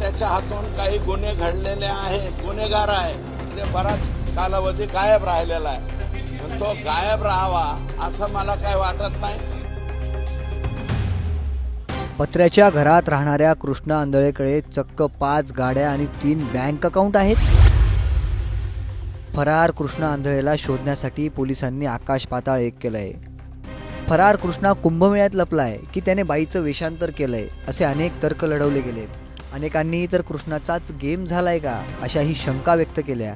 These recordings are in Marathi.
त्याच्या हातून काही गुन्हे घडलेले आहेत गुन्हेगार आहे. ते बराच कालावधी गायब राहिलेला आहे. पण तो गायब राहावा असं मला काय वाटत नाही. पत्र्याच्या घरात राहणाऱ्या कृष्णा आंधळेकडे चक्क पाच गाड्या आणि तीन बँक अकाउंट आहेत. फरार कृष्णा आंधळेला शोधण्यासाठी पोलिसांनी आकाश पाताळ एक केलंय. फरार कृष्णा कुंभमेळ्यात लपलाय की त्याने बाईचं वेषांतर केलंय असे अनेक तर्क लढवले गेले अनेकांनी तर कृष्णाचाच गेम झालाय का अशाही शंका व्यक्त केल्या.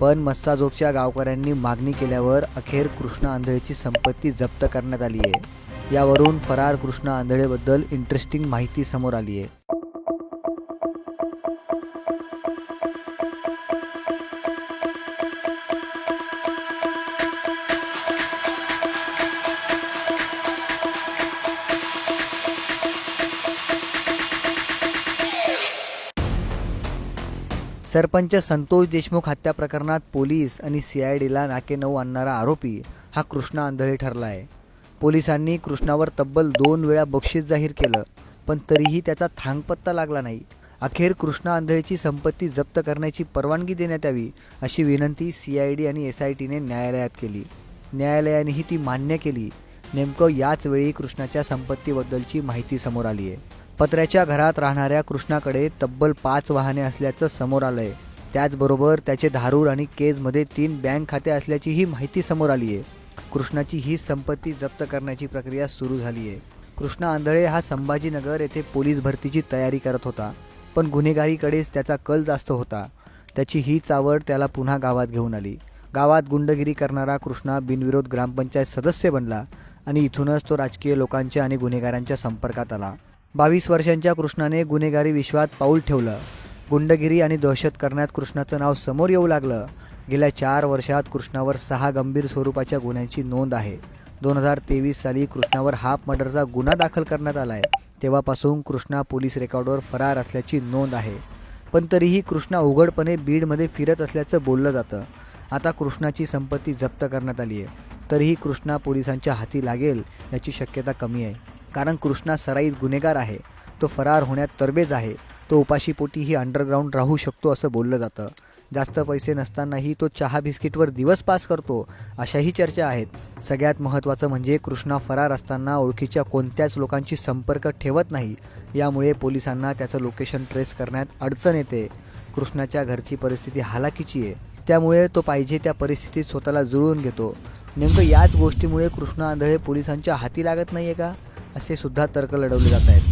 पण मस्साजोगच्या गावकऱ्यांनी मागणी केल्यावर अखेर कृष्णा आंधळेची संपत्ती जप्त करण्यात आली आहे यावरून फरार कृष्णा आंधळेबद्दल इंटरेस्टिंग माहिती समोर आली आहे सरपंच संतोष देशमुख हत्या प्रकरणात पोलीस आणि सी आय डीला नाके नऊ आणणारा आरोपी हा कृष्णा आंधळे ठरला आहे पोलिसांनी कृष्णावर तब्बल दोन वेळा बक्षीस जाहीर केलं पण तरीही त्याचा थांगपत्ता लागला नाही. अखेर कृष्णा आंधळेची संपत्ती जप्त करण्याची परवानगी देण्यात यावी अशी विनंती सी आय डी आणि एस आय टीने न्यायालयात केली. न्यायालयानेही ती मान्य केली. नेमकं याच वेळी कृष्णाच्या संपत्तीबद्दलची माहिती समोर आली आहे. पत्र्याच्या घरात राहणाऱ्या कृष्णाकडे तब्बल पाच वाहने असल्याचं समोर आलं आहे त्याचबरोबर त्याचे धारूर आणि केजमध्ये तीन बँक खाते असल्याचीही माहिती समोर आली आहे. कृष्णाची ही संपत्ती जप्त करण्याची प्रक्रिया सुरू झाली आहे. कृष्णा आंधळे हा संभाजीनगर येथे पोलीस भरतीची तयारी करत होता पण गुन्हेगारीकडेच त्याचा कल जास्त होता. त्याची हीच आवड त्याला पुन्हा गावात घेऊन आली. गावात गुंडगिरी करणारा कृष्णा बिनविरोध ग्रामपंचायत सदस्य बनला आणि इथूनच तो राजकीय लोकांच्या आणि गुन्हेगारांच्या संपर्कात आला. बावीस वर्षांच्या कृष्णाने गुन्हेगारी विश्वात पाऊल ठेवलं. गुंडगिरी आणि दहशत करण्यात कृष्णाचं नाव समोर येऊ लागलं. गेल्या चार वर्षात कृष्णावर सहा गंभीर स्वरूपाच्या गुन्ह्यांची नोंद आहे. दोन हजार तेवीस साली कृष्णावर हाफ मर्डरचा गुन्हा दाखल करण्यात आला आहे तेव्हापासून कृष्णा पोलीस रेकॉर्डवर फरार असल्याची नोंद आहे. पण तरीही कृष्णा उघडपणे बीडमध्ये फिरत असल्याचं बोललं जातं. आता कृष्णाची संपत्ती जप्त करण्यात आली आहे. तरीही कृष्णा पोलिसांच्या हाती लागेल याची शक्यता कमी आहे. कारण कृष्णा सराईत गुन्हेगार आहे. तो फरार होण्यात तरबेज आहे. तो उपाशीपोटीही अंडरग्राऊंड राहू शकतो असं बोललं जातं. जास्त पैसे नसतानाही तो चहा बिस्किटवर दिवस पास करतो अशाही चर्चा आहेत. सगळ्यात महत्त्वाचं म्हणजे कृष्णा फरार असताना ओळखीच्या कोणत्याच लोकांशी संपर्क ठेवत नाही. यामुळे पोलिसांना त्याचं लोकेशन ट्रेस करण्यात अडचण येते. कृष्णाच्या घरची परिस्थिती हालाकीची आहे. त्यामुळे तो पाहिजे त्या परिस्थितीत स्वतःला जुळवून घेतो. नेमकं याच गोष्टीमुळे कृष्णा आंधळे पोलिसांच्या हाती लागत नाही आहे का? असे सुद्धा तर्क लढवले जात आहेत.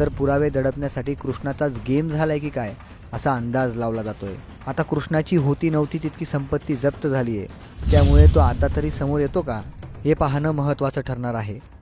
तर पुरावे दडपण्यासाठी कृष्णाचाच गेम झालाय की काय? असा अंदाज लावला जातोय. आता कृष्णाची होती नव्हती तितकी संपत्ती जप्त झाली आहे त्यामुळे तो आता तरी समोर येतो का? हे पाहणं महत्त्वाचं ठरणार आहे.